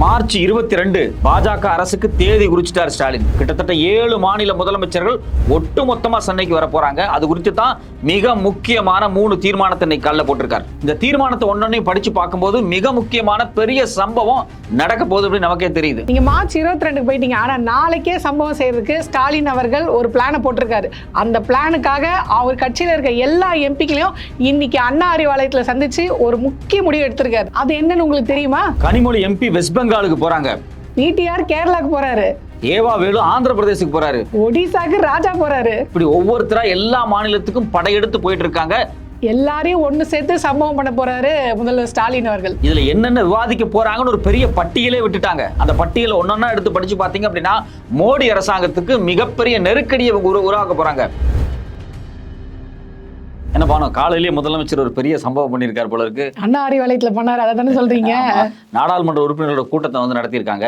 March இருபத்தி ரெண்டு பாஜக அரசுக்கு தேதி குறிச்சிட்டார் ஸ்டாலின். கிட்டத்தட்ட ஏழு மாநில முதலமைச்சர்கள் ஒட்டுமொத்தமா சென்னைக்கு வர போறாங்க. அது குறித்து தான் மிக முக்கியமான மூணு தீர்மானத்தை இன்னைக்கு காலைல போட்டிருக்காரு. இந்த தீர்மானத்தை ஒன்னொன்னையும் படிச்சு பார்க்கும்போது மிக முக்கியமான பெரிய சம்பவம் நடக்க போகுது அப்படின்னு நமக்கே தெரியுது. நீங்க மார்ச் இருபத்தி ரெண்டுக்கு போயிட்டீங்க. ஆனா நாளைக்கே சம்பவம் செய்யறதுக்கு ஸ்டாலின் அவர்கள் ஒரு பிளானை போட்டிருக்காரு. அந்த பிளானுக்காக அவர் கட்சியில இருக்க எல்லா எம்பிக்களையும் இன்னைக்கு அண்ணா அறிவாலயத்துல சந்திச்சு ஒரு முக்கிய முடிவு எடுத்திருக்காரு. அது என்னன்னு உங்களுக்கு தெரியுமா? கனிமொழி எம்பி வெஸ்ட் பெங்காலுக்கு போறாங்க. பிடிஆர் கேரளாக்கு போறாரு. ஏவா வேலு ஆந்திர பிரதேசுக்கு போறாரு. ஒடிசாக்கு ராஜா போறாரு. இப்படி ஒவ்வொருத்தரா எல்லா மாநிலத்துக்கும் படையெடுத்து போயிட்டு இருக்காங்க எல்லாரையும் ஒண்ணு சேர்த்து சம்பவம் பண்ண போறாரு முதல்வர் ஸ்டாலின் அவர்கள். இதுல என்னென்ன விவாதிக்க போறாங்கன்னு ஒரு பெரிய பட்டியலே விட்டுட்டாங்க. அந்த பட்டியலை ஒன்னொன்னா எடுத்து படிச்சு பார்த்தீங்க அப்படின்னா மோடி அரசாங்கத்துக்கு மிகப்பெரிய நெருக்கடியை உருவாக்க போறாங்க. என்ன பானோ காலையிலேயே முதலமைச்சர் ஒரு பெரிய சம்பவம் பண்ணியிருக்கார் போல இருக்கு. அண்ணா அறிவாலயத்துல பண்ணாரு அதை தானே சொல்றீங்க. நாடாளுமன்ற உறுப்பினர்களோட கூட்டத்தை வந்து நடத்தியிருக்காங்க.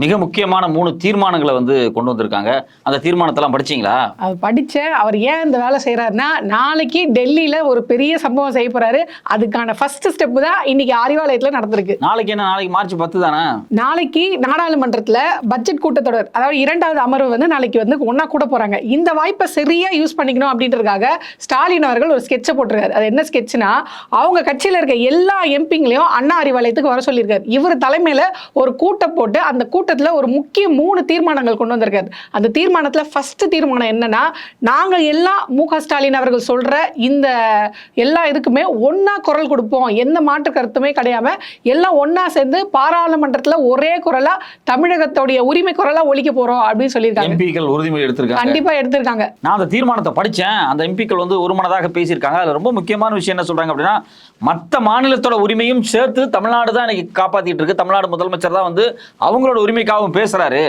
மிக முக்கியமான மூணு தீர்மானங்களை வந்து கொண்டு வந்திருக்காங்க. அந்த தீர்மானத்தெல்லாம் படிச்சீங்களா? அது படிச்சேன். அவர் ஏன் இந்த வேலை செய்யறாருன்னா நாளைக்கு டெல்லியில ஒரு பெரிய சம்பவம் செய்ய போறாரு. அதுக்கான ஃபர்ஸ்ட் ஸ்டெப் தான் இன்னைக்கு அறிவாலயத்துல நடந்திருக்கு. நாளைக்கு என்ன? நாளைக்கு மார்ச் பத்து தானே? நாளைக்கு நாடாளுமன்றத்துல பட்ஜெட் கூட்டத்தொடர் அதாவது இரண்டாவது அமர்வு வந்து நாளைக்கு வந்து ஒண்ணா கூட போறாங்க. இந்த வாய்ப்பை சரியா யூஸ் பண்ணிக்கணும் அப்படின்றதுக்காக ஸ்டாலின் அவர்கள் ஒரு ஸ்கெட்சை போட்டிருக்காரு. அது என்ன ஸ்கெட்ச்னா அவங்க கட்சியில இருக்க எல்லா எம்பிங்களையும் அண்ணா அறிவாலயத்துக்கு வர சொல்லியிருக்காரு. இவர் தலைமையில ஒரு கூட்டம் போட்டு அந்த கூட்டத்துல ஒரு முக்கிய மூணு தீர்மானங்கள் கொண்டு வந்திருக்காரு. அந்த தீர்மானத்துல ஃபர்ஸ்ட் தீர்மானம் என்னன்னா நாங்க எல்லாம் மு ஸ்டாலின் அவர்கள் சொல்ற இந்த எல்லா இதுக்குமே ஒண்ணா குரல் கொடுப்போம். எந்த மாற்று கருத்துமே கிடையாம எல்லாம் ஒண்ணா சேர்ந்து பாராளுமன்றத்துல ஒரே குரலா தமிழகத்தோடைய உரிமை குரலா ஒழிக்க போறோம் அப்படின்னு சொல்லியிருக்காங்க. எம்பிக்கள் உறுதிமொழி எடுத்திருக்காங்க. கண்டிப்பா எடுத்திருக்காங்க. நான் அந்த தீர்மானத்தை படித்தேன் அந்த எம்பிக்கள் வந்து ஒருமனதாக பேசியிருக்காங்க. அதில் ரொம்ப முக்கியமான விஷயம் என்ன சொல்றாங்க அப்படின்னா மற்ற மாநிலத்தோட உரிமையும் சேர்த்து தமிழ்நாடு தான் இன்னைக்கு காப்பாத்திட்டு இருக்கு. தமிழ்நாடு முதலமைச்சர் தான் வந்து அவங்களோட உரிமைக்காகவும் பேசுறாரு.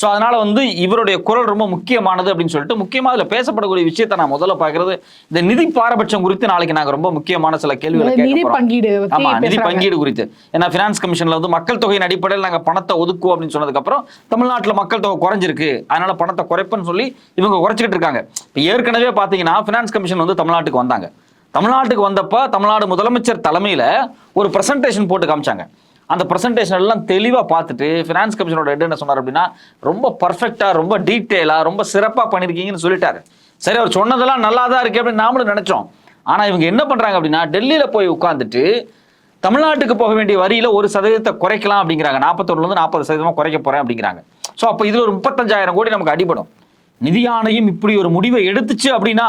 ஸோ அதனால வந்து இவருடைய குரல் ரொம்ப முக்கியமானது அப்படின்னு சொல்லிட்டு முக்கியமா அதில் பேசப்படக்கூடிய விஷயத்தை நான் முதல்ல பார்க்கறது இந்த நிதி பாரபட்சம் குறித்து நாளைக்கு நாங்கள் ரொம்ப முக்கியமான சில கேள்விகளை நிதி கேட்க போறோம். பங்கீடு பத்தி ஆமா நிதி. பங்கீடு குறித்து. ஏன்னா பினான்ஸ் கமிஷன்ல வந்து மக்கள் தொகையின் அடிப்படையில் நாங்க பணத்தை ஒதுக்குவோம் அப்படின்னு சொன்னதுக்கு அப்புறம் தமிழ்நாட்டுல மக்கள் தொகை குறைஞ்சிருக்கு. அதனால பணத்தை குறைப்பேன்னு சொல்லி இவங்க குறைச்சிக்கிட்டு இருக்காங்க. இப்போ ஏற்கனவே பாத்தீங்கன்னா பினான்ஸ் கமிஷன் வந்து தமிழ்நாட்டுக்கு வந்தாங்க. தமிழ்நாட்டுக்கு வந்தப்ப தமிழ்நாடு முதலமைச்சர் தலைமையில ஒரு பிரசன்டேஷன் போட்டு காமிச்சாங்க. அந்த ப்ரெசன்டேஷன் எல்லாம் தெளிவாக பார்த்துட்டு ஃபினான்ஸ் கமிஷனோட ஹெட் என்ன சொன்னார் அப்படின்னா ரொம்ப பர்ஃபெக்டாக ரொம்ப டீட்டெயிலாக ரொம்ப சிறப்பாக பண்ணியிருக்கீங்கன்னு சொல்லிட்டாரு. சரி அவர் சொன்னதெல்லாம் நல்லா தான் இருக்கு அப்படின்னு நாமளும் நினச்சோம். ஆனால் இவங்க என்ன பண்ணுறாங்க அப்படின்னா டெல்லியில் போய் உட்காந்துட்டு தமிழ்நாட்டுக்கு போக வேண்டிய வரியில் ஒரு சதவீதத்தை குறைக்கலாம் அப்படிங்கிறாங்க. நாற்பத்தொன்னுலேருந்து நாற்பது சதவீதமாக குறைக்க போகிறேன் அப்படிங்கிறாங்க. ஸோ அப்போ இதில் ஒரு முப்பத்தஞ்சாயிரம் கோடி நமக்கு அடிபடும். நிதி ஆணையம் இப்படி ஒரு முடிவை எடுத்துச்சு அப்படின்னா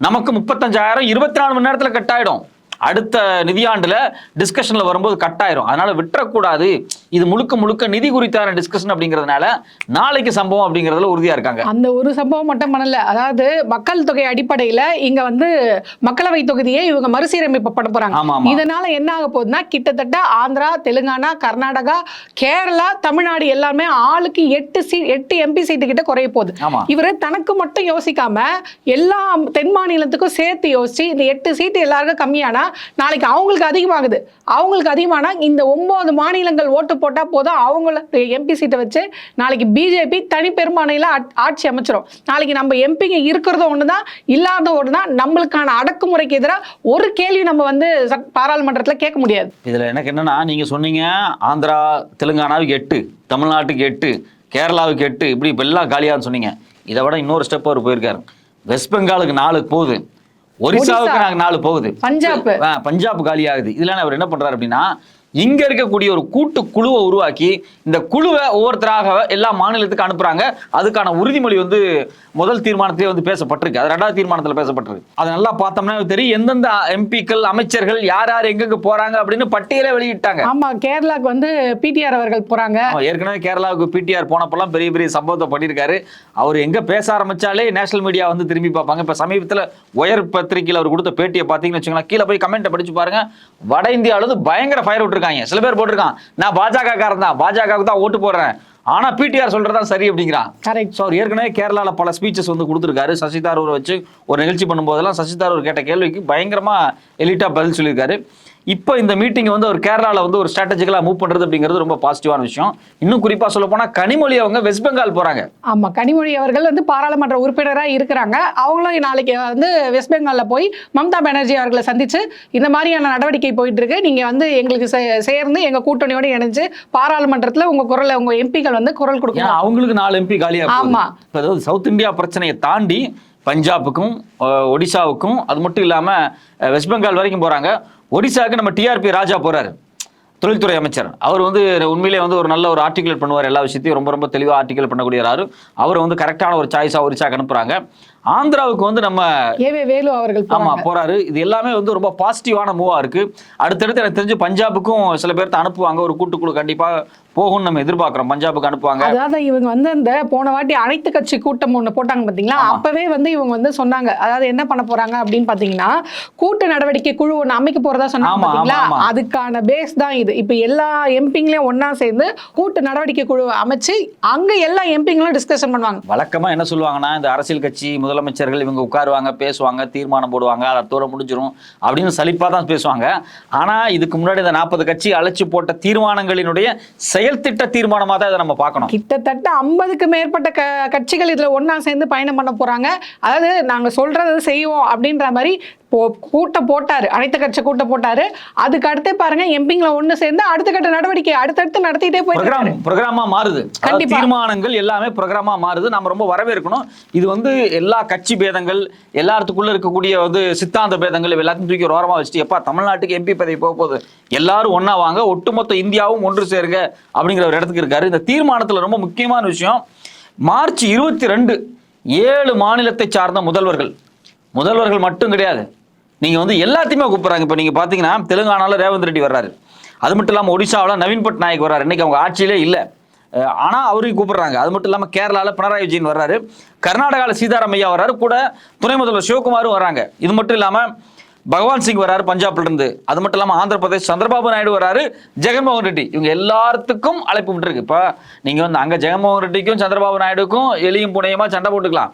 நமக்கு முப்பத்தஞ்சாயிரம் இருபத்தி நாலு மணி நேரத்தில் கட்டாயிடும் அடுத்த நிதியாண்டுல டிஸ்கஷன்ல வரும்போது கட் ஆயிரும். அதனால விட்டுறக்கூடாது. இது முழுக்க முழுக்க நிதி குறித்தான டிஸ்கஷன் அப்படிங்கிறதுனால நாளைக்கு சம்பவம் அப்படிங்கிறதுல உறுதியா இருக்காங்க. அந்த ஒரு சம்பவம் மட்டும் பண்ணல. அதாவது மக்கள் தொகை அடிப்படையில இங்க வந்து மக்களவை தொகுதியை இவங்க மறுசீரமைப்பு பண்ண ஆமா இதனால என்ன ஆக போகுதுன்னா கிட்டத்தட்ட ஆந்திரா தெலுங்கானா கர்நாடகா கேரளா தமிழ்நாடு எல்லாமே ஆளுக்கு எட்டு சீ எட்டு எம்பி சீட்டு கிட்ட குறைய போகுது. இவரு தனக்கு மட்டும் யோசிக்காம எல்லா தென் மாநிலத்துக்கும் சேர்த்து யோசிச்சு இந்த எட்டு சீட்டு எல்லாருக்கும் கம்மியானா நாளைக்கு அவங்களுக்கு அதிகமாகுது. அவங்களுக்கு அதிகமானா இந்த ஒன்பது மாநிலங்கள் ஓட்டு போட்டால் போதும் அவங்கள எம்பி சீட்டை வச்சு நாளைக்கு பிஜேபி தனி பெரும்பான்மையில ஆட்சி அமைச்சிரும். நாளைக்கு நம்ம எம்பிங்க இருக்கிறதும் தான் இல்லாத ஒண்ணுதான் நம்மளுக்கான அடக்குமுறைக்கு எதிராக ஒரு கேள்வி நம்ம வந்து பாராளுமன்றத்தில் கேட்க முடியாது. இதில் எனக்கு என்னன்னா நீங்கள் சொன்னீங்க ஆந்திரா தெலுங்கானாவுக்கு எட்டு தமிழ்நாட்டுக்கு எட்டு கேரளாவுக்கு எட்டு இப்படி இப்போ எல்லாம் காலியான்னு சொன்னீங்க. இதை விட இன்னொரு ஸ்டெப் அவர் போயிருக்காரு. வெஸ்ட் பெங்காலுக்கு நாலு போகுது. ஒரிசாவுக்கு ஒரிசா. நாங்க நாலு போகுது. பஞ்சாப். பஞ்சாப் காலி ஆகுது இதுல அவர் என்ன பண்றாரு அப்படின்னா இங்க இருக்கக்கூடிய ஒரு கூட்டு குழுவை உருவாக்கி இந்த குழுவை ஒவ்வொருத்தராக எல்லா மாநிலத்துக்கு அனுப்புறாங்க. அதுக்கான உறுதிமொழி வந்து முதல் தீர்மானத்திலே வந்து பேசப்பட்டிருக்கு. அது ரெண்டாவது தீர்மானத்துல பேசப்பட்டிருக்கு. அது நல்லா பார்த்தோம்னா தெரியும். எந்தெந்த எம்பிக்கள் அமைச்சர்கள் யார் யார் எங்கெங்க போறாங்க அப்படின்னு பட்டியலே வெளியிட்டாங்க. ஆமா கேரளாக்கு வந்து பிடிஆர் அவர்கள் போறாங்க. ஏற்கனவே கேரளாவுக்கு பிடிஆர் போனப்பெல்லாம் பெரிய பெரிய சம்பவத்தை பண்ணியிருக்காரு. அவர் எங்க பேச ஆரம்பிச்சாலே நேஷனல் மீடியா வந்து திரும்பி பார்ப்பாங்க. இப்ப சமீபத்துல ஒயர் பத்திரிகையில் அவர் கொடுத்த பேட்டியை பார்த்தீங்கன்னு வச்சுங்களேன் கீழே போய் கமெண்ட்டை படிச்சு பாருங்க. வட இந்தியாவில பயங்கர ஃபயர் விட்டுருக்காங்க சில பேர் போட்டிருக்கான். நான் பாஜக காரன் தான். பாஜகவுக்கு தான் ஓட்டு போடுறேன். ஆனா பிடிஆர் சொல்றதா சரி அப்படிங்கிறான். கரெக்ட் ஸோ அவர் ஏற்கனவே கேரளால பல ஸ்பீச்சஸ் வந்து கொடுத்துருக்காரு. சசி தரூரை வச்சு ஒரு நிகழ்ச்சி பண்ணும்போதெல்லாம் சசி தரூர் கேட்ட கேள்விக்கு பயங்கரமா எலிட்டா பதில் சொல்லியிருக்காரு. இப்போ இந்த மீட்டிங் வந்து ஒரு கேரளால வந்து ஒரு ஸ்ட்ராட்டஜிக்கலா மூவ் பண்றது அப்படிங்கிறது ரொம்ப பாசிட்டிவான விஷயம். இன்னும் குறிப்பா சொல்ல போனா கனிமொழி அவங்க வெஸ்ட் பெங்கால் போறாங்க. ஆமா கனிமொழி அவர்கள் வந்து பாராளுமன்ற உறுப்பினரா இருக்கிறாங்க. அவங்களும் நாளைக்கு வந்து வெஸ்ட் பெங்கால்ல போய் மம்தா பானர்ஜி அவர்களை சந்திச்சு இந்த மாதிரியான நடவடிக்கை போயிட்டு இருக்கு நீங்க வந்து எங்களுக்கு சேர்ந்து எங்க கூட்டணியோட இணைஞ்சு பாராளுமன்றத்துல உங்க குரலை உங்க எம்பிக்கள் வந்து குரல் கொடுக்கணும். அவங்களுக்கு நாலு எம்பி காலியா போகுது. ஆமா. இப்ப அதாவது சவுத் இந்தியா பிரச்சனையை தாண்டி பஞ்சாபுக்கும் ஒடிசாவுக்கும் அது மட்டும் இல்லாம அஹ், வெஸ்ட் பெங்கால் வரைக்கும் போறாங்க. ஒடிசாவுக்கு நம்ம டிஆர்பி ராஜா போறாரு. தொழில்துறை அமைச்சர். அவர் வந்து உண்மையிலே வந்து ஒரு நல்ல ஒரு ஆர்டிகுலேட் பண்ணுவார் எல்லா விஷயத்தையும். ரொம்ப ரொம்ப தெளிவாக ஆர்டிகுலேட் பண்ணக்கூடிய யாரும் அவர் வந்து கரெக்டான ஒரு சாய்ஸாக ஒரிசாக்கு அனுப்புகிறாங்க ஆந்திராவுக்கு வந்து நம்ம ஏவே வேலு அவர்கள் ஆமா. போறாரு. இது எல்லாமே வந்து ரொம்ப பாசிட்டிவான மூவா இருக்கு. அடுத்தடுத்து எனக்கு தெரிஞ்சு பஞ்சாபுக்கும் சில பேர்த்த அனுப்புவாங்க. ஒரு கூட்டுக்குழு கண்டிப்பா போகும்னு நம்ம எதிர்பார்க்கிறோம். பஞ்சாபுக்கு அனுப்புவாங்க. அதாவது இவங்க வந்து அந்த போன வாட்டி அனைத்து கட்சி கூட்டம் ஒண்ணு போட்டாங்க பாத்தீங்களா? அப்பவே வந்து இவங்க வந்து சொன்னாங்க. அதாவது என்ன பண்ண போறாங்க அப்படின்னு பாத்தீங்கன்னா கூட்டு நடவடிக்கை குழு ஒண்ணு அமைக்க போறதா சொன்னாங்க ஆமா. அதுக்கான பேஸ் தான் இது. இப்ப எல்லா எம்பிங்களையும் ஒண்ணா சேர்ந்து கூட்டு நடவடிக்கை குழு அமைச்சு அங்க எல்லா எம்பிங்களும் டிஸ்கஷன் பண்ணுவாங்க. வழக்கமா என்ன சொல்லுவாங்கன்னா இந்த அரசியல் கட்சி முதலமைச்சர்கள் இவங்க உட்காருவாங்க பேசுவாங்க தீர்மானம் போடுவாங்க அதோட முடிஞ்சிடும் அப்படின்னு சலிப்பா தான் பேசுவாங்க. ஆனா இதுக்கு முன்னாடி இந்த நாற்பது கட்சி அழைச்சி போட்ட தீர்மானங்களினுடைய செயல்திட்ட தீர்மானமாக தீர்மானமா தான் இதை நம்ம பார்க்கணும். கிட்டத்தட்ட ஐம்பதுக்கு மேற்பட்ட க கட்சிகள் இதுல ஒன்றா சேர்ந்து பயணம் பண்ண போறாங்க. அதாவது நாங்க சொல்றதை செய்வோம் அப்படின்ற மாதிரி கூட்டம் போட்டாரு. அனைத்து கட்சி கூட்டம் போட்டாரு. அதுக்கு அடுத்து பாருங்க எம்பிங்களை ஒண்ணு சேர்ந்து அடுத்த கட்ட நடவடிக்கை அடுத்தடுத்து நடத்திட்டே போயிருக்காரு ப்ரோக்ராமா மாறுது. கண்டிப்பா. தீர்மானங்கள் எல்லாமே ப்ரோக்ராமா மாறுது. நம்ம ரொம்ப வரவேற்கணும். இது வந்து எல்லா கட்சி பேதங்கள் எல்லாத்துக்குள்ள இருக்கக்கூடிய வந்து சித்தாந்த பேதங்கள் எல்லாத்தையும் தூக்கி ஓரமா வச்சுட்டு எப்பா தமிழ்நாட்டுக்கு எம்பி பதவி போக போகுது. எல்லாரும் ஒண்ணா வாங்க ஒட்டுமொத்த இந்தியாவும் ஒன்று சேருங்க அப்படிங்கிற ஒரு இடத்துக்கு இருக்காரு. இந்த தீர்மானத்துல ரொம்ப முக்கியமான விஷயம் மார்ச் இருபத்தி ரெண்டு ஏழு மாநிலத்தை சார்ந்த முதல்வர்கள். முதல்வர்கள் மட்டும் கிடையாது. நீங்க வந்து எல்லாத்தையுமே கூப்பிடுறாங்க. இப்போ நீங்க பாத்தீங்கன்னா தெலுங்கானால ரேவந்த் ரெட்டி வர்றாரு. அது மட்டும் இல்லாமல் ஒடிசாவில் நவீன் பட்நாயக் வர்றாரு. இன்னைக்கு அவங்க ஆட்சியிலே இல்லை. ஆனால் அவரையும் கூப்பிடுறாங்க. அது மட்டும் இல்லாமல் கேரளாவில் பினராயி விஜயன் வர்றாரு. கர்நாடகாவில் சீதாராமையா வர்றாரு. கூட துணை முதல்வர் சிவகுமாரும் வராங்க இது மட்டும் இல்லாமல் பகவான் சிங் வராரு பஞ்சாப்ல இருந்து. அது மட்டும் இல்லாமல் ஆந்திர பிரதேஷ் சந்திரபாபு நாயுடு வராரு ஜெகன்மோகன் ரெட்டி. இவங்க எல்லாத்துக்கும் அழைப்பு விட்டுருக்கு. இப்போ நீங்கள் வந்து அங்கே ஜெகன்மோகன் ரெட்டிக்கும் சந்திரபாபு நாயுடுக்கும் எலியும் புனையமா சண்டை போட்டுக்கலாம்.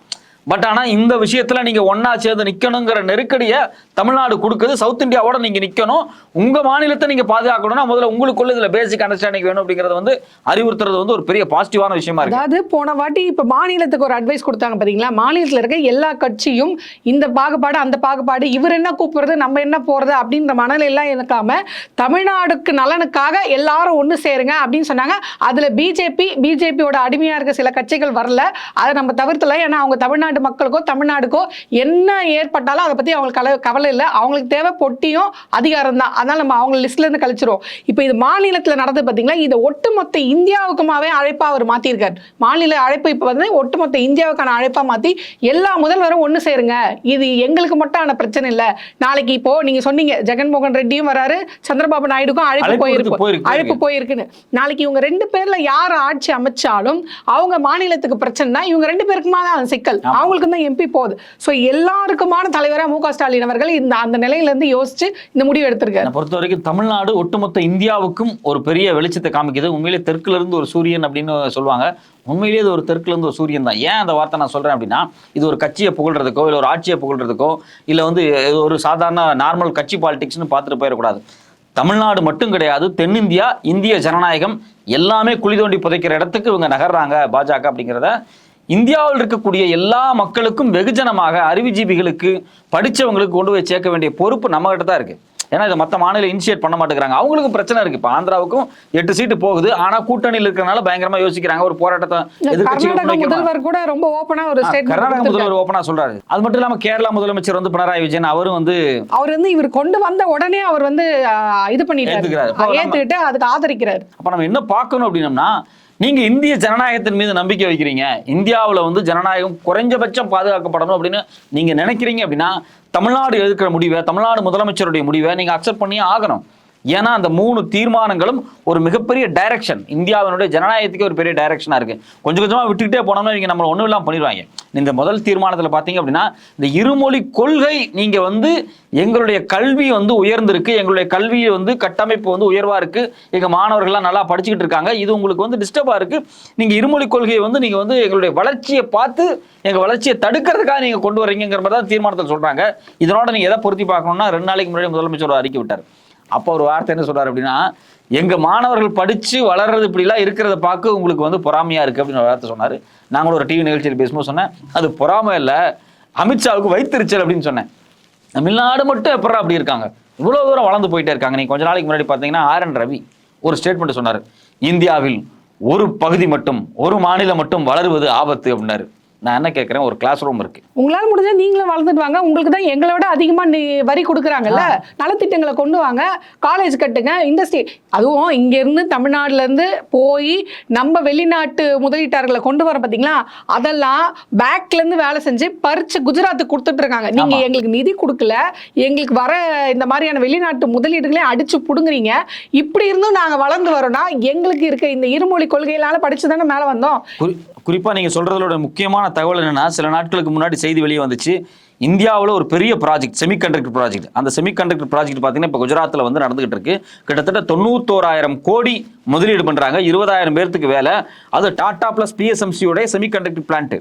பட் ஆனால் இந்த விஷயத்தில் நீங்கள் ஒன்றா சேர்ந்து நிற்கணுங்கிற நெருக்கடியை தமிழ்நாடு கொடுக்குது. சவுத் இந்தியாவோட நீங்கள் நிற்கணும் உங்கள் மாநிலத்தை நீங்கள் பாதுகாக்கணும்னா முதல்ல உங்களுக்குள்ள இதில் பேசிக் அண்டர்ஸ்டாண்டிங் வேணும் அப்படிங்கிறது வந்து அறிவுறுத்துறது வந்து ஒரு பெரிய பாசிட்டிவான விஷயமா இருக்கு. அதாவது போன வாட்டி இப்போ மாநிலத்துக்கு ஒரு அட்வைஸ் கொடுத்தாங்க பார்த்தீங்களா மாநிலத்தில் இருக்க எல்லா கட்சியும் இந்த பாகுபாடு அந்த பாகுபாடு இவர் என்ன கூப்பிடுறது நம்ம என்ன போகிறது அப்படின்ற மனநிலை எல்லாம் இருக்காம தமிழ்நாடுக்கு நலனுக்காக எல்லாரும் ஒன்று சேருங்க அப்படின்னு சொன்னாங்க. அதில் பிஜேபி பிஜேபியோட அடிமையாக இருக்க சில கட்சிகள் வரல. அதை நம்ம தவிர்த்தல ஏன்னா அவங்க தமிழ்நாடு மக்களுக்கோ தமிழ்நாடுக்கோ என்ன ஏற்பட்டாலும் அதை பத்தி அவங்களுக்கு கல- கவலை இல்லை. அவங்களுக்கு தேவை பொட்டியும் அதிகாரம் தான். அதனால நம்ம அவங்க லிஸ்ட்ல இருந்து கழிச்சிருவோம். இப்போ இது மாநிலத்துல நடந்தது பாத்தீங்களா? இதை ஒட்டுமொத்த இந்தியாவுக்குமாவே அழைப்பா அவர் மாத்திருக்காரு. மாநில அழைப்பு இப்போ வந்து ஒட்டுமொத்த இந்தியாவுக்கான அழைப்பா மாத்தி எல்லா முதல்வரும் ஒண்ணு சேருங்க. இது எங்களுக்கு மட்டும் பிரச்சனை இல்ல. நாளைக்கு இப்போ நீங்க சொன்னீங்க ஜெகன்மோகன் ரெட்டியும் வராரு சந்திரபாபு நாயுடுக்கும் அழைப்பு போயிருக்கு, அழைப்பு போயிருக்குன்னு. நாளைக்கு இவங்க ரெண்டு பேர்ல யார் ஆட்சி அமைச்சாலும் அவங்க மாநிலத்துக்கு பிரச்சனைனா இவங்க ரெண்டு பேருக்குமா தான் சிக்கல். அவங்களுக்கு தான் எம்பி போகுது. ஸோ எல்லாருக்குமான தலைவராக மு க ஸ்டாலின் அவர்கள் இந்த அந்த நிலையிலேருந்து யோசிச்சு இந்த முடிவு எடுத்திருக்காரு. பொறுத்த வரைக்கும் தமிழ்நாடு ஒட்டுமொத்த இந்தியாவுக்கும் ஒரு பெரிய வெளிச்சத்தை காமிக்குது. உண்மையிலே தெற்குல இருந்து ஒரு சூரியன் அப்படின்னு சொல்லுவாங்க. உண்மையிலேயே இது ஒரு தெற்குல இருந்து ஒரு சூரியன் தான். ஏன் அந்த வார்த்தை நான் சொல்கிறேன் அப்படின்னா இது ஒரு கட்சியை புகழ்றதுக்கோ இல்லை ஒரு ஆட்சியை புகழ்றதுக்கோ இல்லை வந்து ஒரு சாதாரண நார்மல் கட்சி பாலிடிக்ஸ்னு பார்த்துட்டு போயிடக்கூடாது. தமிழ்நாடு மட்டும் கிடையாது தென்னிந்தியா இந்திய ஜனநாயகம் எல்லாமே குழி தோண்டி புதைக்கிற இடத்துக்கு இவங்க நகர்றாங்க பாஜக அப்படிங்கிறத இந்தியாவில் இருக்கக்கூடிய எல்லா மக்களுக்கும் வெகுஜனமாக அறிவுஜீவிகளுக்கு படிச்சவங்களுக்கு கொண்டு போய் சேர்க்க வேண்டிய பொறுப்பு நம்ம கிட்ட தான் இருக்கு. ஏன்னா இதை மற்ற மாநிலம் இனிஷியேட் பண்ண மாட்டேங்கிறாங்க. அவங்களுக்கு பிரச்சனை இருக்கு. இப்போ ஆந்திராவுக்கும் எட்டு சீட்டு போகுது. ஆனா கூட்டணியில் இருக்கிறனால பயங்கரமா யோசிக்கிறாங்க. ஒரு போராட்டத்தை. முதல்வர் கூட ரொம்ப ஓப்பனா ஒரு கர்நாடக முதல்வர் ஓப்பனா சொல்றாரு. அது மட்டும் இல்லாம கேரளா முதலமைச்சர் வந்து பினராயி விஜயன் அவரும் வந்து அவர் வந்து இவர் கொண்டு வந்த உடனே அவர் வந்து இது நம்ம- ஏத்துக்கிட்டு அதுக்கு ஆதரிக்கிறாரு. அப்ப நம்ம என்ன பார்க்கணும் அப்படின்னம்னா நீங்க இந்திய ஜனநாயகத்தின் மீது நம்பிக்கை வைக்கிறீங்க. இந்தியாவில் வந்து ஜனநாயகம் குறைஞ்சபட்சம் பாதுகாக்கப்படணும் அப்படின்னு நீங்க நினைக்கிறீங்க அப்படின்னா தமிழ்நாடு எதிர்க்கிற முடிவை தமிழ்நாடு முதலமைச்சருடைய முடிவை நீங்க அக்செப்ட் பண்ணியே ஆகணும். ஏன்னா அந்த மூணு தீர்மானங்களும் ஒரு மிகப்பெரிய டைரக்ஷன் இந்தியாவினுடைய ஜனநாயகத்துக்கு ஒரு பெரிய டைரக்ஷனாக இருக்குது கொஞ்சம் கொஞ்சமாக விட்டுக்கிட்டே போனோம்னா இவங்க நம்மளை ஒன்றும் இல்லாமல் பண்ணிடுவாங்க. இந்த முதல் தீர்மானத்தில் பார்த்தீங்க அப்படின்னா இந்த இருமொழி கொள்கை நீங்கள் வந்து எங்களுடைய கல்வி வந்து உயர்ந்திருக்கு. எங்களுடைய கல்வி வந்து கட்டமைப்பு வந்து உயர்வாக இருக்குது எங்கள் மாணவர்கள்லாம் நல்லா படிச்சுக்கிட்டு இருக்காங்க. இது உங்களுக்கு வந்து டிஸ்டர்பாக இருக்குது நீங்கள் இருமொழி கொள்கையை வந்து நீங்கள் வந்து எங்களுடைய வளர்ச்சியை பார்த்து எங்கள் வளர்ச்சியை தடுக்கிறதுக்காக நீங்கள் கொண்டு வரீங்கிற மாதிரி தான் தீர்மானத்தில் சொல்கிறாங்க இதனோட நீங்கள் எதை பொருத்தி பார்க்கணும்னா ரெண்டு நாளைக்கு முன்னாடி முதலமைச்சர் அறிக்கை விட்டார். அப்போ ஒரு வார்த்தை என்ன சொல்கிறார் அப்படின்னா எங்கள் மாணவர்கள் படித்து வளர்றது இப்படிலாம் இருக்கிறத பார்க்க உங்களுக்கு வந்து பொறாமையாக இருக்குது அப்படின்னு ஒரு வார்த்தை சொன்னார். நாங்களும் ஒரு டிவி நிகழ்ச்சியில் பேசும்போது சொன்னேன் அது பொறாமை இல்லை அமித்ஷாவுக்கு வைத்திருச்சல் அப்படின்னு சொன்னேன். தமிழ்நாடு மட்டும் எப்படா அப்படி இருக்காங்க? இவ்வளோ தூரம் வளர்ந்து போயிட்டே இருக்காங்க. நீங்கள் கொஞ்ச நாளைக்கு முன்னாடி பார்த்தீங்கன்னா ஆர் என் ரவி ஒரு ஸ்டேட்மெண்ட் சொன்னார். இந்தியாவில் ஒரு பகுதி மட்டும் ஒரு மாநிலம் மட்டும் வளருவது ஆபத்து அப்படின்னாரு. நான் என்ன கேட்கிறேன் ஒரு கிளாஸ் ரூம் இருக்கு. உங்களால முடிஞ்சா நீங்களும் வளர்ந்துட்டு வாங்க. உங்களுக்கு தான் எங்களை விட அதிகமா நீ- வரி கொடுக்குறாங்கல்ல? நலத்திட்டங்களை கொண்டு வாங்க. காலேஜ் கட்டுங்க. இண்டஸ்ட்ரி அதுவும் இங்க இருந்து தமிழ்நாட்டுல இருந்து போய் நம்ம வெளிநாட்டு முதலீட்டாளர்களை கொண்டு வர பாத்தீங்களா அதெல்லாம் பேக்ல இருந்து வேலை செஞ்சு பறிச்சு குஜராத்துக்கு கொடுத்துட்டு இருக்காங்க. நீங்க ஆமா. எங்களுக்கு நிதி கொடுக்கல. எங்களுக்கு வர இந்த மாதிரியான வெளிநாட்டு முதலீடுகளே அடிச்சு புடுங்குறீங்க. இப்படி இருந்தும் நாங்க வளர்ந்து வரோம்னா எங்களுக்கு இருக்க இந்த இருமொழி கொள்கையினால படிச்சு தானே மேல வந்தோம்? குறி குறிப்பா நீங்க சொல்றதோட முக்கியமான தகவல் என்னன்னா சில நாட்களுக்கு முன்னாடி செய்தி வெளியே வந்துச்சு. இந்தியாவில் ஒரு பெரிய ப்ராஜெக்ட் செமிகண்டக்டர் ப்ராஜெக்ட் அந்த செமிகண்டக்டர் ப்ராஜெக்ட் பார்த்தீங்கன்னா இப்போ குஜராத்தில் வந்து நடந்துகிட்டு இருக்கு. கிட்டத்தட்ட தொண்ணூத்தோராயிரம் கோடி முதலீடு பண்றாங்க. இருபதாயிரம் பேர்த்துக்கு வேலை. அது டாடா பிளஸ் பிஎஸ்எம்சியோட செமிகண்டக்டர் பிளான்ட்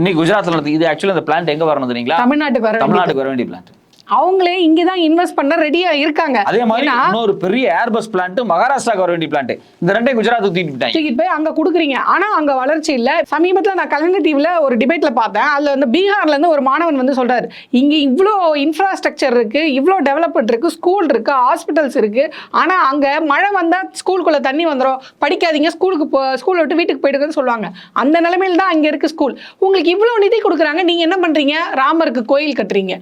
இன்னைக்கு குஜராத்தில் நடக்குது இது ஆக்சுவலி அந்த பிளான்ட் எங்க வரணும் தெரியுங்களா? தமிழ்நாட்டுக்கு வர. தமிழ்நாட்டுக்கு வர வேண்டிய பிளான்ட் அவங்களே இங்கதான் இன்வெஸ்ட் பண்ண ரெடியா இருக்காங்க. அதே மாதிரி இன்னொரு பெரிய ஏர்பஸ் பிளான்ட் மகாராஷ்டிராக்கு வர வேண்டிய பிளான்ட் இந்த ரெண்டையும் குஜராத்துக்கு தூக்கிட்டு போய் அங்க குடுக்குறீங்க. ஆனா அங்க வளர்ச்சி இல்ல. சமீபத்துல நான் கலைஞர் டிவில ஒரு டிபேட்ல பார்த்தேன். அதுல வந்து பீகார்ல இருந்து ஒரு மாணவன் வந்து சொல்றாரு இங்க இவ்ளோ இன்ஃப்ராஸ்ட்ரக்சர் இருக்கு இவ்ளோ டெவலப்மெண்ட் இருக்கு ஸ்கூல் இருக்கு ஹாஸ்பிட்டல்ஸ் இருக்கு. ஆனா அங்க மழை வந்தா ஸ்கூலுக்குள்ள தண்ணி வந்துரும். படிக்காதீங்க ஸ்கூலுக்கு போ ஸ்கூல் விட்டு வீட்டுக்கு போயிடுங்கன்னு சொல்லுவாங்க. அந்த நிலைமையில தான் அங்க இருக்கு ஸ்கூல் உங்களுக்கு இவ்வளவு நிதி கொடுக்குறாங்க. நீங்க என்ன பண்றீங்க? ராமருக்கு கோயில் கட்டுறீங்க.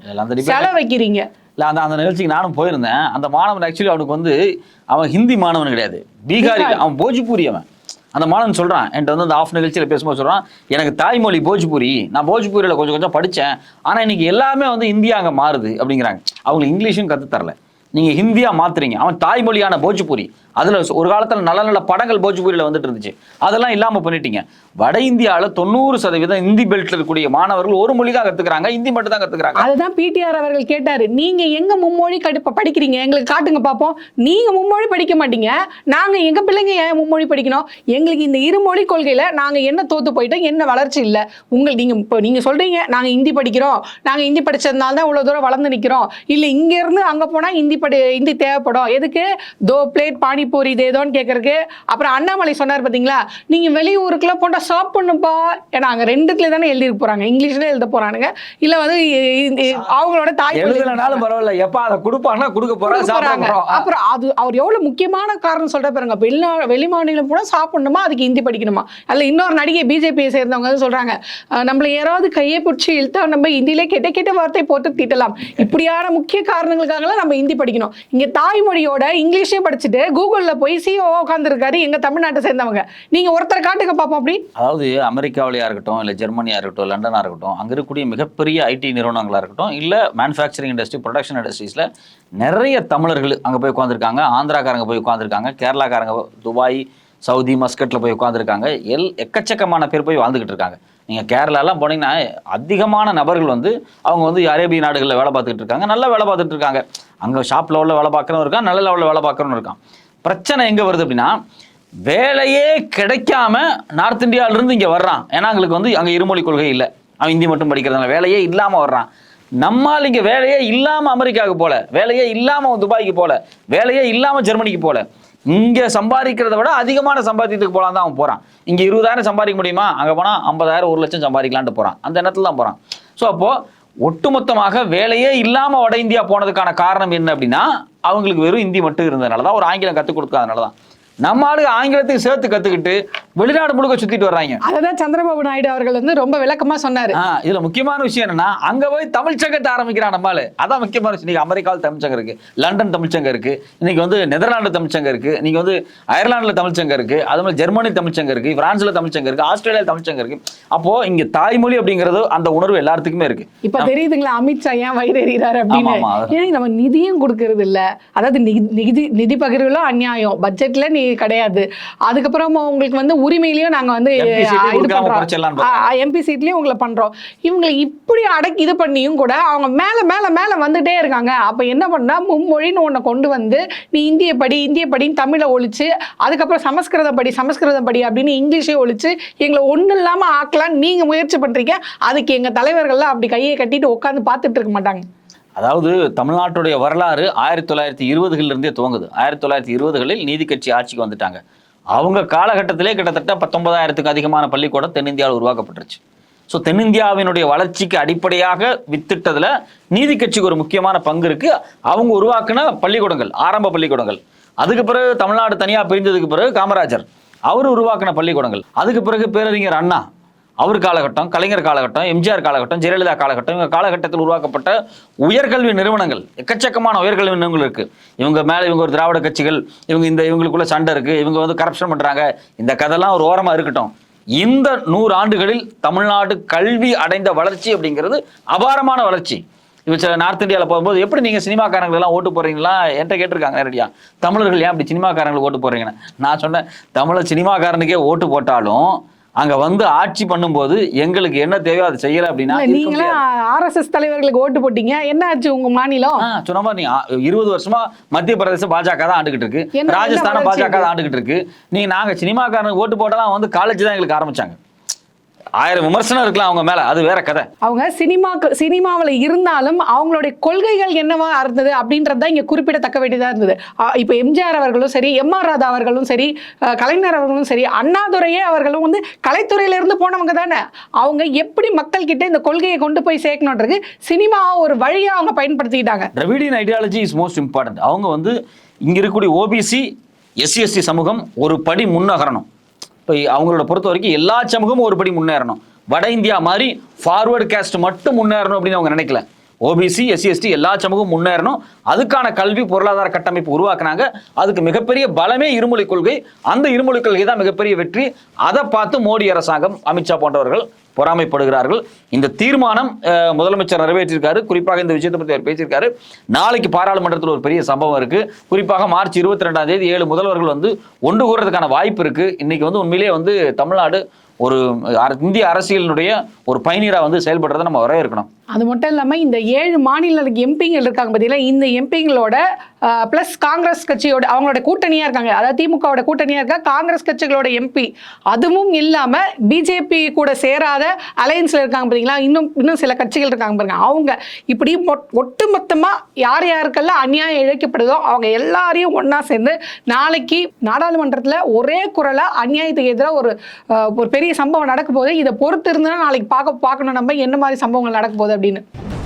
செலவு வைக்கிறீங்க இல்லை அந்த அந்த நிகழ்ச்சிக்கு நானும் போயிருந்தேன். அந்த மாணவன் ஆக்சுவலி அவனுக்கு வந்து அவன் ஹிந்தி மாணவன் கிடையாது. பீகாரி. அவன் போஜ்பூரி அவன். அந்த மாணவன் சொல்றான் என்கிட்ட வந்து அந்த ஆஃப் நிகழ்ச்சியில் பேசும்போது சொல்றான் எனக்கு தாய்மொழி போஜ்பூரி. நான் போஜ்பூரியில் கொஞ்சம் கொஞ்சம் படித்தேன் ஆனால் இன்னைக்கு எல்லாமே வந்து இந்தியா அங்கே மாறுது அப்படிங்கிறாங்க. அவங்களுக்கு இங்கிலீஷும் கற்றுத் தரல. நீங்கள் ஹிந்தியா மாத்துறீங்க. அவன் தாய்மொழியான போஜ்பூரி. அதில் ஒரு காலத்தில் நல்ல நல்ல படங்கள் போஜ்பூரியில் வந்துட்டு இருந்துச்சு. அதெல்லாம் இல்லாமல் பண்ணிட்டீங்க. வட இந்தியாவில் தொண்ணூறு சதவீதம் இந்தி பெல்ட்டில் இருக்கக்கூடிய மாணவர்கள் ஒரு மொழி தான் கற்றுக்குறாங்க இந்தி மட்டும் தான் கற்றுக்குறாங்க அதுதான் பிடிஆர் அவர்கள் கேட்டார். நீங்கள் எங்கே மும்மொழி கடுப்ப படிக்கிறீங்க? எங்களுக்கு காட்டுங்க பார்ப்போம் நீங்கள் மும்மொழி படிக்க மாட்டீங்க. நாங்கள் எங்க பிள்ளைங்க ஏன் மும்மொழி படிக்கணும்? எங்களுக்கு இந்த இருமொழி கொள்கையில நாங்கள் என்ன தோற்று போயிட்டோம் என்ன வளர்ச்சி இல்லை? உங்கள் நீங்கள் இப்போ நீங்கள் சொல்றீங்க நாங்கள் ஹிந்தி படிக்கிறோம். நாங்கள் ஹிந்தி படிச்சதுனால தான் இவ்வளோ தூரம் வளர்ந்து நிற்கிறோம் இல்லை இங்கேருந்து அங்கே போனால் இந்தி படி இந்தி தேவைப்படும். எதுக்கு? தோ பிளேட் பானிபூரி இது ஏதோன்னு கேட்கறதுக்கு அப்புறம் அண்ணாமலை சொன்னார் பாத்தீங்களா? நீங்க வெளியூருக்குள்ள போட்டா ஸ்டாப் பண்ணுப்பா ஏன்னா அங்க ரெண்டுத்துல தானே எழுதி போறாங்க. இங்கிலீஷ்ல எழுத போறானுங்க. இல்ல வந்து அவங்களோட தாய் எழுதுனாலும் பரவாயில்ல. எப்ப அதை கொடுப்பாங்கன்னா கொடுக்க. போறோம். அப்புறம் அது அவர் எவ்வளவு முக்கியமான காரணம் சொல்ற பாருங்க. வெளிநா வெளி மாநிலம் கூட சாப்பிடணுமா? அதுக்கு ஹிந்தி படிக்கணுமா? அதுல இன்னொரு நடிகை பிஜேபியை சேர்ந்தவங்க அஹ், நம்மள யாராவது கையை பிடிச்சி இழுத்தா நம்ம ஹிந்தியிலே கெட்ட கெட்ட வார்த்தை போட்டு திட்டலாம். இப்படியான முக்கிய காரணங்களுக்காகலாம் நம்ம ஹிந்தி படிக்கணும். இங்க தாய்மொழியோட இங்கிலீஷே படிச்சுட்டு கூகுளில் போய் சிஓ உட்காந்துருக்காரு எங்கள் தமிழ்நாட்டை சேர்ந்தவங்க. நீங்கள் ஒருத்தர் காட்டுங்க பார்ப்போம் அப்படி. அதாவது அமெரிக்காவிலையா இருக்கட்டும் இல்லை ஜெர்மனியாக இருக்கட்டும் லண்டனாக இருக்கட்டும் அங்கே இருக்கக்கூடிய மிகப்பெரிய ஐடி நிறுவனங்களாக இருக்கட்டும் இல்லை மேனுஃபேக்சரிங் இண்டஸ்ட்ரி ப்ரொடக்ஷன் இண்டஸ்ட்ரீஸில் நிறைய தமிழர்கள் அங்கே போய் உட்காந்துருக்காங்க ஆந்திராக்காரங்க போய் உட்காந்துருக்காங்க கேரளாக்காரங்க துபாய் சவுதி மஸ்கட்டில் போய் உட்காந்துருக்காங்க எல் எக்கச்சக்கமான பேர் போய் வாழ்ந்துக்கிட்டு இருக்காங்க. நீங்கள் கேரளாலாம் போனீங்கன்னா அதிகமான நபர்கள் வந்து அவங்க வந்து அரேபிய நாடுகளில் வேலை பார்த்துக்கிட்டு இருக்காங்க நல்லா வேலை பார்த்துட்டு இருக்காங்க. அங்கே ஷாப் லெவலில் வேலை பார்க்குறவங்க இருக்கான் நல்ல லெவலில் வேலை பார்க்குறவங்க இருக்கான். பிரச்சனை எங்கே வருது அப்படின்னா வேலையே கிடைக்காம நார்த் இந்தியாவிலிருந்து இங்கே வர்றான். ஏன்னா எங்களுக்கு வந்து அங்கே இருமொழி கொள்கை இல்லை. அவன் ஹிந்தி மட்டும் படிக்கிறதுனால வேலையே இல்லாமல் வர்றான். நம்மால் இங்கே வேலையே இல்லாமல் அமெரிக்காவுக்கு போல வேலையே இல்லாமல் அவன் துபாய்க்கு போல வேலையே இல்லாமல் ஜெர்மனிக்கு போல இங்கே சம்பாதிக்கிறத விட அதிகமான சம்பாத்தியத்துக்கு போலாம் தான் அவன் போகிறான் இங்கே இருபதாயிரம் சம்பாதிக்க முடியுமா? அங்கே போனால் ஐம்பதாயிரம் ஒரு லட்சம் சம்பாதிக்கலான்ட்டு போகிறான் அந்த இடத்துல தான் போகிறான் ஸோ அப்போது ஒட்டுமொத்தமாக வேலையே இல்லாமல் வட இந்தியா போனதுக்கான காரணம் என்ன அப்படின்னா அவங்களுக்கு வெறும் ஹிந்தி மட்டும் இருந்ததுனால தான் ஒரு ஆங்கிலம் கற்றுக் கொடுக்காதனால தான் நம்ம ஆளுங்க ஆங்கிலத்துக்கு சேர்த்து கத்துக்கிட்டு வெளிநாடு முழுக்க சுத்திட்டு வர்றாங்க. அததான் சந்திரபாபு நாயுடு அவர்கள் வந்து ரொம்ப விளக்கமா சொன்னாரு. இதுல முக்கியமான விஷயம் என்னன்னா அங்க போய் தமிழ் சங்கத்தை ஆரம்பிக்கிறான் நம்மால அதான் முக்கியமான விஷயம். இன்னைக்கு அமெரிக்காவில் தமிழ்ச்சங்கம் இருக்கு லண்டன் தமிழ்ச்சங்கம் இருக்கு இன்னைக்கு வந்து நெதர்லாந்து தமிழ்ச்சங்கம் இருக்கு நீங்க வந்து அயர்லாந்துல தமிழ்ச்சங்கம் இருக்கு அது மாதிரி ஜெர்மனி தமிழ்ச்சங்கம் இருக்கு பிரான்ஸ்ல தமிழ்ச்சங்கம் இருக்கு ஆஸ்திரேலியா தமிழ்ச்சங்கம் இருக்கு. அப்போ இங்க தாய்மொழி அப்படிங்கிறது அந்த உணர்வு எல்லாத்துக்குமே இருக்கு. இப்ப தெரியுதுங்களா அமித்ஷா ஏன் வயிறு எறிகிறாரு அப்படின்னு? ஆமா, ஆமா. ஏன் நம்ம நிதியும் கொடுக்கறது இல்ல அதாவது நிதி- நிதி நிதி பகிர்வுல அநியாயம். பட்ஜெட்ல நீ கிடையாது. அதுக்கப்புறம் உங்களுக்கு வந்து உரிமையிலயும் நாங்க வந்து இது பார்க்கறாங்க. எம்பி சீட்லயும் உங்களை பண்றோம். இவங்களை இப்படி அடக்கி இது பண்ணியும் கூட அவங்க மேல மேல மேல வந்துட்டே இருக்காங்க. அப்ப என்ன பண்ணா மும்மொழின்னு ஒண்ணை கொண்டு வந்து நீ இந்திய படி இந்திய படின்னு தமிழை ஒழிச்சு அதுக்கப்புறம் சமஸ்கிருதம் படி சமஸ்கிருதம் படி அப்படின்னு இங்கிலீஷே ஒழிச்சு எங்களை ஒண்ணு இல்லாம ஆக்கலாம் நீங்க முயற்சி பண்றீங்க. அதுக்கு எங்க தலைவர்கள்லாம் அப்படி கையை கட்டிட்டு உட்காந்து பார்த்துட்டு இருக்க மாட்டாங்க. அதாவது தமிழ்நாட்டுடைய வரலாறு ஆயிரத்தி தொள்ளாயிரத்தி இருபதுகளிலிருந்தே துவங்குது. ஆயிரத்தி தொள்ளாயிரத்தி இருபதுகளில் நீதி கட்சி ஆட்சிக்கு வந்துட்டாங்க. அவங்க காலகட்டத்திலே கிட்டத்தட்ட பத்தொன்பதாயிரத்துக்கு அதிகமான பள்ளிக்கூடம் தென்னிந்தியாவில் உருவாக்கப்பட்டுருச்சு. ஸோ தென்னிந்தியாவினுடைய வளர்ச்சிக்கு அடிப்படையாக வித்திட்டதில் நீதி கட்சிக்கு ஒரு முக்கியமான பங்கு இருக்குது அவங்க உருவாக்கின பள்ளிக்கூடங்கள் ஆரம்ப பள்ளிக்கூடங்கள். அதுக்கு பிறகு தமிழ்நாடு தனியாக பிரிந்ததுக்கு பிறகு காமராஜர். அவர் உருவாக்கின பள்ளிக்கூடங்கள். அதுக்கு பிறகு பேரறிஞர் அண்ணா. அவர் காலகட்டம் கலைஞர் காலகட்டம் எம்ஜிஆர் காலகட்டம் ஜெயலலிதா காலகட்டம் இவங்க காலகட்டத்தில் உருவாக்கப்பட்ட உயர்கல்வி நிறுவனங்கள் எக்கச்சக்கமான உயர்கல்வி நிறுவனங்கள் இருக்கு. இவங்க மேலே இவங்க ஒரு திராவிட கட்சிகள் இவங்க இந்த இவங்களுக்குள்ள சண்டை இருக்கு இவங்க வந்து கரப்ஷன் பண்றாங்க. இந்த கதைலாம் ஒரு ஓரமாக இருக்கட்டும். இந்த நூறு ஆண்டுகளில் தமிழ்நாடு கல்வி அடைந்த வளர்ச்சி அப்படிங்கிறது அபாரமான வளர்ச்சி. இப்போ சில நார்த் இந்தியாவில் போகும்போது எப்படி நீங்கள் சினிமாக்காரங்களெல்லாம் ஓட்டு போகிறீங்களா என்கிட்ட கேட்டிருக்காங்க நேரடியாக தமிழர்கள் ஏன் அப்படி சினிமாக்காரங்களுக்கு ஓட்டு போகிறீங்கன்னு நான் சொன்னேன் தமிழர் சினிமாக்காரனுக்கே ஓட்டு போட்டாலும் அங்க வந்து ஆட்சி பண்ணும்போது எங்களுக்கு என்ன தேவையோ அதை செய்யல அப்படின்னா நீங்களே. ஆர்எஸ்எஸ் தலைவர்களுக்கு ஓட்டு போட்டீங்க. என்ன ஆச்சு உங்க மாநிலம்? சொன்ன மாதிரி இருபது வருஷமா மத்திய பிரதேசம் பாஜக தான் ஆண்டுகிட்டு இருக்கு. வளர்ச்சி பாஜக தான் ஆண்டுகிட்டு இருக்கு. நீங்க நாங்க சினிமாக்காரனுக்கு ஓட்டு போட்டலாம் வந்து காலேஜ் தான் எங்களுக்கு ஆரம்பிச்சாங்க. ஆயிரம் விமர்சனம் இருக்கலாம் அவங்க மேல. அது வேற கதை. அவங்க சினிமாக்கு சினிமாவில் இருந்தாலும் அவங்களுடைய கொள்கைகள் என்னவா இருந்தது அப்படின்றது தான் இங்கே குறிப்பிடத்தக்க வேண்டியதாக இருந்தது. இப்போ எம்ஜிஆர் அவர்களும் சரி எம் ஆர் ராதா அவர்களும் சரி கலைஞர் அவர்களும் சரி அண்ணாதுரையே அவர்களும் வந்து கலைத்துறையிலேருந்து போனவங்க தானே. அவங்க எப்படி மக்கள்கிட்ட இந்த கொள்கையை கொண்டு போய் சேர்க்கணுன்றது சினிமாவை ஒரு வழியாக அவங்க பயன்படுத்திக்கிட்டாங்க. Dravidian ideology is most important அவங்க வந்து இங்க இருக்கக்கூடிய ஓபிசி எஸ்சி எஸ்டி சமூகம் ஒரு படி முன்னகரணும். இப்போ அவங்களோட பொறுத்த வரைக்கும் எல்லா சமூகமும் ஒரு படி முன்னேறணும். வட இந்தியா மாதிரி ஃபார்வர்டு கேஸ்ட் மட்டும் முன்னேறணும் அப்படின்னு அவங்க நினைக்கல. ஓபிசி எஸ்சி எஸ்டி எல்லா சமூகமும் முன்னேறணும். அதுக்கான கல்வி பொருளாதார கட்டமைப்பு உருவாக்குனாங்க. அதுக்கு மிகப்பெரிய பலமே இருமொழி கொள்கை. அந்த இருமொழி கொள்கை தான் மிகப்பெரிய வெற்றி. அதை பார்த்து மோடி அரசாங்கம் அமித்ஷா போன்றவர்கள் பொறாமைப்படுகிறார்கள். இந்த தீர்மானம் முதலமைச்சர் நிறைவேற்றியிருக்காரு குறிப்பாக இந்த விஷயத்தை பற்றி அவர் பேசியிருக்காரு. நாளைக்கு பாராளுமன்றத்தில் ஒரு பெரிய சம்பவம் இருக்கு. குறிப்பாக மார்ச் இருபத்தி ரெண்டாம் தேதி ஏழு முதல்வர்கள் வந்து ஒன்று கூடுறதுக்கான வாய்ப்பு இருக்கு. இன்னைக்கு வந்து உண்மையிலேயே வந்து தமிழ்நாடு ஒரு அர- இந்திய அரசியலினுடைய ஒரு பயணியராக வந்து செயல்படுறதை நம்ம வரவேற்கணும். அது மட்டும் இல்லாமல் இந்த ஏழு மாநில எம்பிங்கள் இருக்காங்க பார்த்தீங்களா இந்த எம்பிங்களோட ப்ளஸ் காங்கிரஸ் கட்சியோட அவங்களோட கூட்டணியாக இருக்காங்க. அதாவது திமுகவோட கூட்டணியாக இருக்கா? காங்கிரஸ் கட்சிகளோட எம்பி அதுவும் இல்லாமல் பிஜேபி கூட சேராத அலையன்ஸில் இருக்காங்க பார்த்தீங்களா இன்னும் இன்னும் சில கட்சிகள் இருக்காங்க பாருங்க. அவங்க இப்படி மொட்- ஒட்டுமொத்தமாக யார் யாருக்கெல்லாம் அநியாயம் இழைக்கப்படுதோ அவங்க எல்லாரையும் ஒன்றா சேர்ந்து நாளைக்கு நாடாளுமன்றத்தில் ஒரே குரலாக அநியாயத்துக்கு எதிராக ஒரு ஒரு பெரிய சம்பவம் நடக்க போகுது. இதை பொறுத்து இருந்தால் நாளைக்கு பார்க்க பார்க்கணும் நம்ம. என்ன மாதிரி சம்பவங்கள் நடக்க போகுது அப்படின்னு.